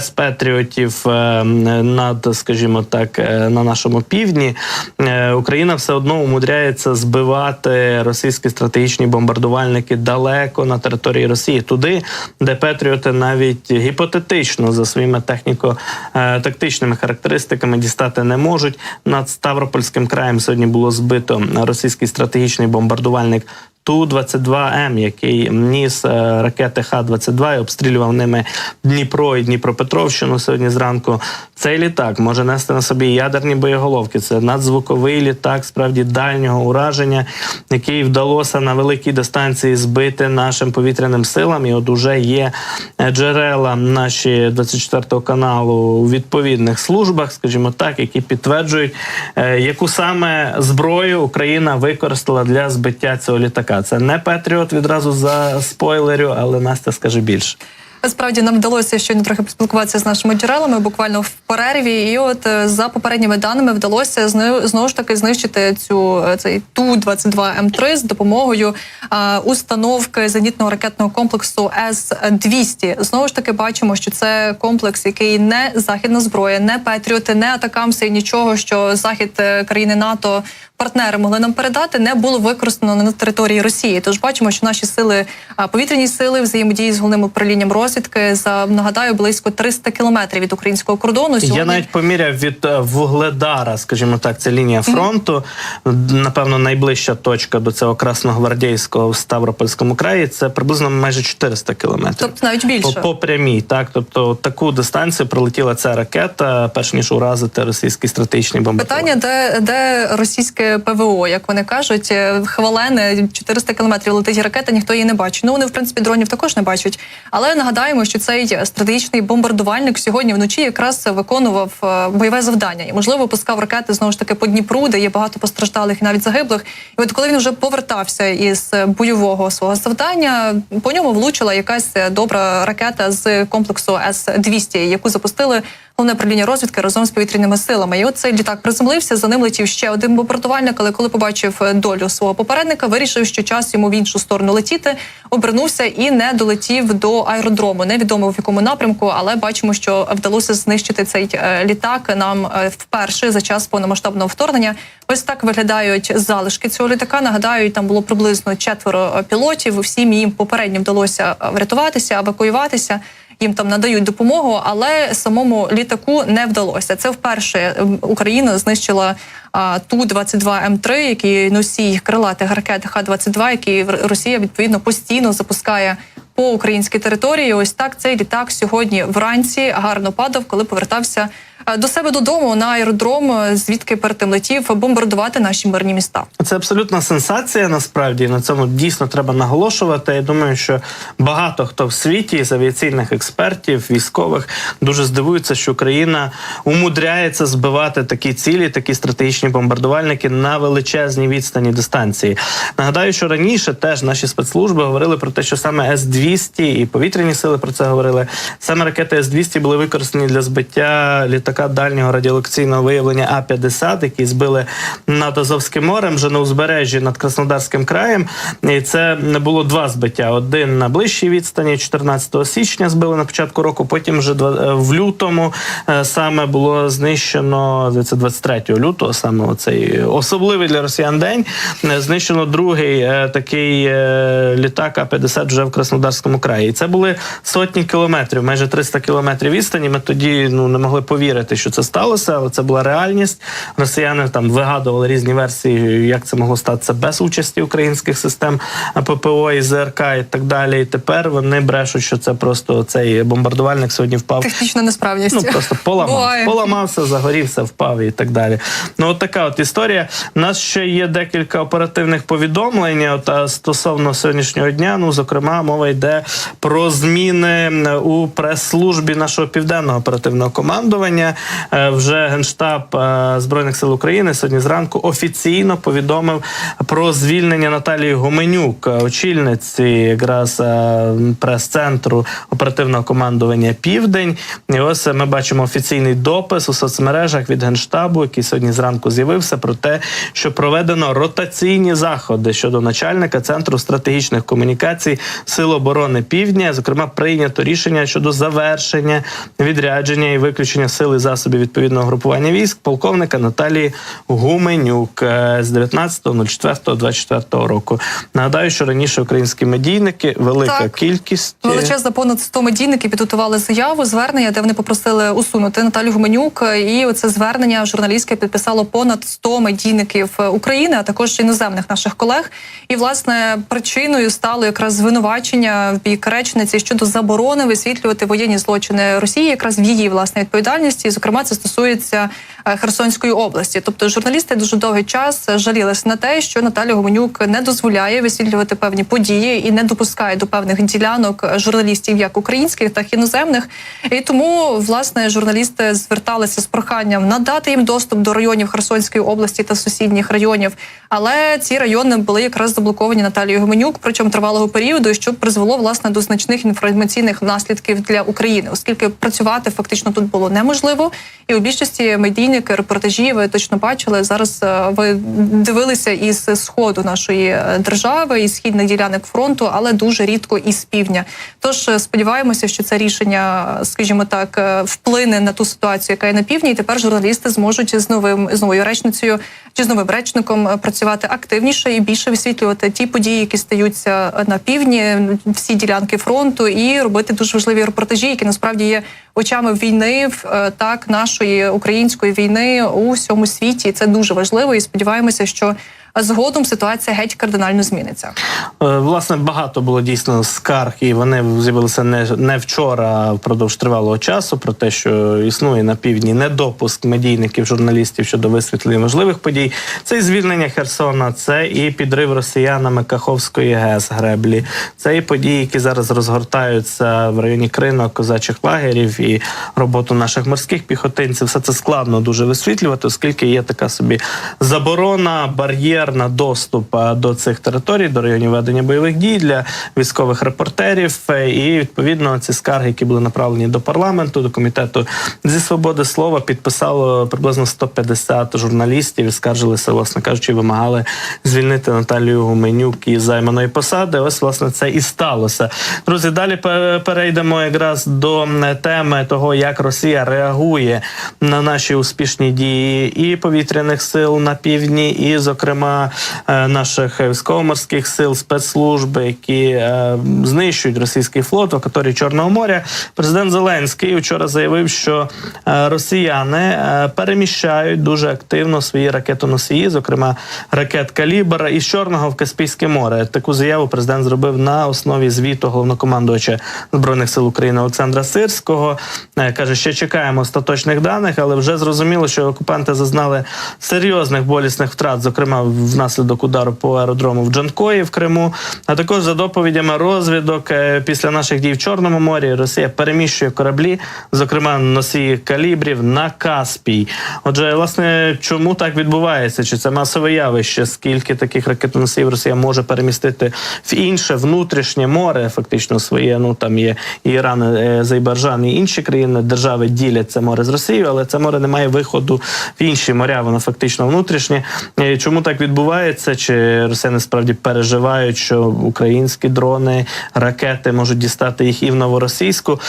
З Петріотів е, над, скажімо так, е, на нашому півдні е, Україна все одно умудряється збивати російські стратегічні бомбардувальники далеко на території Росії, туди, де Петріоти навіть гіпотетично за своїми техніко-тактичними характеристиками дістати не можуть. Над Ставропольським краєм сьогодні було збито російський стратегічний бомбардувальник. Ту-22М, який ніс е, ракети Х-22 і обстрілював ними Дніпро і Дніпропетровщину сьогодні зранку. Цей літак може нести на собі ядерні боєголовки. Це надзвуковий літак, справді дальнього ураження, який вдалося на великій дистанції збити нашим повітряним силам. І от уже є е, джерела наші 24 каналу у відповідних службах, скажімо так, які підтверджують, е, яку саме зброю Україна використала для збиття цього літака. Це не Петріот відразу за спойлерю, але Настя скаже більше. Справді нам вдалося щойно трохи поспілкуватися з нашими джерелами, буквально в перерві. І от е, за попередніми даними вдалося знову ж таки знищити цю е, цей ту 22 м 3 з допомогою е, установки зенітного ракетного комплексу С 200 Знову ж таки бачимо, що це комплекс, який не західна зброя, не Петріоти, не атакамси, нічого, що захід країни НАТО. Партнери могли нам передати, не було використано на території Росії. Тож бачимо, що наші сили повітряні сили взаємодії з головним управлінням розвідки за нагадаю близько 300 кілометрів від українського кордону. Я навіть поміряв від е, Вугледара, скажімо так, це лінія фронту. Напевно, найближча точка до цього красногвардійського в Ставропольському краї це приблизно майже 400 кілометрів. Тобто навіть більше. По, по прямій, так тобто таку дистанцію пролетіла ця ракета, перш ніж уразити російський стратегічний бомбардувальник. Питання, де, де російське ПВО, як вони кажуть, е, хвалене 400 кілометрів летить ракета, ніхто її не бачить. Ну вони в принципі дронів також не бачать. Але нагадаємо, що цей стратегічний бомбардувальник сьогодні вночі якраз виконував е, бойове завдання і можливо пускав ракети знову ж таки по Дніпру, де є багато постраждалих і навіть загиблих. І от коли він вже повертався із бойового свого завдання, по ньому влучила якась добра ракета з комплексу С 200 яку запустили головне управління розвідки разом з повітряними силами. І от цей літак приземлився. За ним летів ще один бомбардувальник. Але коли побачив е, долю свого попередника, вирішив, що час йому в іншу сторону летіти, обернувся і не долетів до аеродрому. Невідомо в якому напрямку, але бачимо, що вдалося знищити цей е, літак нам е, вперше за час повномасштабного вторгнення. Ось так виглядають залишки цього літака. Нагадаю, там було приблизно четверо пілотів. Всім їм попередньо вдалося врятуватися, евакуюватися. Їм там надають допомогу, але самому літаку не вдалося. Це вперше ем, Україна знищила ту 22 м 3 який носій крилатих ракет Х-22, які в- Росія відповідно постійно запускає по українській території. Ось так цей літак сьогодні вранці гарно падав, коли повертався до себе додому на аеродром, е, звідки перед тим летів бомбардувати наші мирні міста. Це абсолютна сенсація. Насправді на цьому дійсно треба наголошувати. Я думаю, що багато хто в світі з авіаційних експертів, військових дуже здивуються, що Україна умудряється збивати такі цілі, такі стратегічні бомбардувальники на величезній відстані дистанції. Нагадаю, що раніше теж наші спецслужби говорили про те, що саме С 200 і повітряні сили про це говорили. Саме ракети С 200 були використані для збиття літака дальнього радіолокаційного виявлення А 50 який збили над Азовським морем, вже на узбережжі над Краснодарським краєм. І це не було два збиття: один на ближчій відстані, 14 січня збили на початку року. Потім вже е, в лютому е, саме було знищено здається, 23 лютого, саме оцей особливий для росіян день. е, Знищено другий такий літак А-50 вже в Краснодарському краї. І це були сотні кілометрів, майже 300 кілометрів відстані. Ми тоді ну не могли повірити, що це сталося, але це була реальність. Росіяни там вигадували різні версії, як це могло статися без участі українських систем ППО і ЗРК і так далі. І тепер вони брешуть, що це просто цей бомбардувальник сьогодні впав Технічна несправність. Ну просто поламав, Буває. поламався, загорівся, впав і так далі. Ну, от така от історія. У нас ще є декілька оперативних повідомлень. От стосовно сьогоднішнього дня. Ну, зокрема, мова йде про зміни у прес-службі нашого південного оперативного командування. Е, вже генштаб е, збройних сил України сьогодні зранку офіційно повідомив про звільнення Наталії Гуменюк, е, очільниці якраз прес-центру оперативного командування Південь. І ось ми бачимо офіційний допис у соцмережах від генштабу, який сьогодні зранку з'явився про те, що проведено ротаційні заходи щодо начальника центру стратегічних комунікацій Сил оборони Півдня. Зокрема, прийнято рішення щодо завершення відрядження і виключення сил засобів відповідного групування військ полковника Наталії Гуменюк е, з 19.04.24 року. Нагадаю, що раніше українські медійники велика Так. кількість. е, Величезна понад 100 медійників підготували заяву, звернення, де вони попросили усунути Наталю Гуменюк. І оце звернення журналістське підписало понад 100 медійників України, а також іноземних наших колег. І власне причиною стало якраз звинувачення в бік речниці щодо заборони висвітлювати воєнні злочини Росії, якраз в її власній відповідальності. І, зокрема, це стосується е, Херсонської області. Тобто, журналісти дуже довгий час жалілися на те, що Наталя Гуменюк не дозволяє висвітлювати певні події і не допускає до певних ділянок журналістів, як українських, так і іноземних. І тому власне журналісти зверталися з проханням надати їм доступ до районів Херсонської області та сусідніх районів. Але ці райони були якраз заблоковані Наталією Гуменюк протягом тривалого періоду, що призвело власне до значних інформаційних наслідків для України, оскільки працювати фактично тут було неможливо. І у більшості медійники репортажі ви точно бачили зараз. е, Ви дивилися із сходу нашої е, держави із східних ділянок фронту, але дуже рідко із півдня. Тож е, сподіваємося, що це рішення, скажімо так, вплине на ту ситуацію, яка є на півдні. І тепер журналісти зможуть з новим з новою речницею чи з новим речником працювати активніше і більше висвітлювати ті події, які стаються на півдні, всі ділянки фронту, і робити дуже важливі репортажі, які насправді є очами війни, е, так нашої української війни у всьому світі. Це дуже важливо. І сподіваємося, що згодом ситуація геть кардинально зміниться. Е, Власне, багато було дійсно скарг, і вони з'явилися не, не вчора, а впродовж тривалого часу про те, що існує на півдні недопуск медійників, журналістів щодо висвітлення важливих подій. Це і звільнення Херсона, це і підрив росіянами Каховської ГЕС греблі, це і події, які зараз розгортаються в районі кринок козачих лагерів і роботу наших морських піхотинців. Все це складно дуже висвітлювати, оскільки є така собі заборона, бар'єр на доступ е, до цих територій, до районів ведення бойових дій для військових репортерів. Е, І відповідно ці скарги, які були направлені до парламенту, до комітету зі свободи слова, підписало приблизно 150 журналістів і скаржилися, власне кажучи, вимагали звільнити Наталію Гуменюк із займаної посади. Ось власне це і сталося. Друзі, далі перейдемо якраз до теми того, як Росія реагує на наші успішні дії і повітряних сил на півдні, і, зокрема, е, наших військово-морських сил, спецслужби, які е, знищують російський флот в акваторії Чорного моря. Президент Зеленський вчора заявив, що е, росіяни переміщають дуже активно свої ракетоносії, зокрема ракет Калібр із Чорного в Каспійське море. Таку заяву президент зробив на основі звіту головнокомандувача збройних сил України Олександра Сирського. Каже, ще чекаємо остаточних даних, але вже зрозуміло, що окупанти зазнали серйозних болісних втрат, зокрема внаслідок удару по аеродрому в Джанкої в Криму. А також за доповідями розвідок е, після наших дій в Чорному морі Росія переміщує кораблі, зокрема носії калібрів на Каспій. Отже, власне, чому так відбувається? Чи це масове явище? Скільки таких ракетоносіїв Росія може перемістити в інше внутрішнє море? Фактично своє. Ну там є Іран, е, Азербайджан і інші країни держави ділять це море з Росією, але це море не має виходу в інші моря. Воно фактично внутрішнє. Е, Чому так відбувається? Чи росіяни справді переживають, що українські дрони, ракети можуть дістати їх і в новоросійську?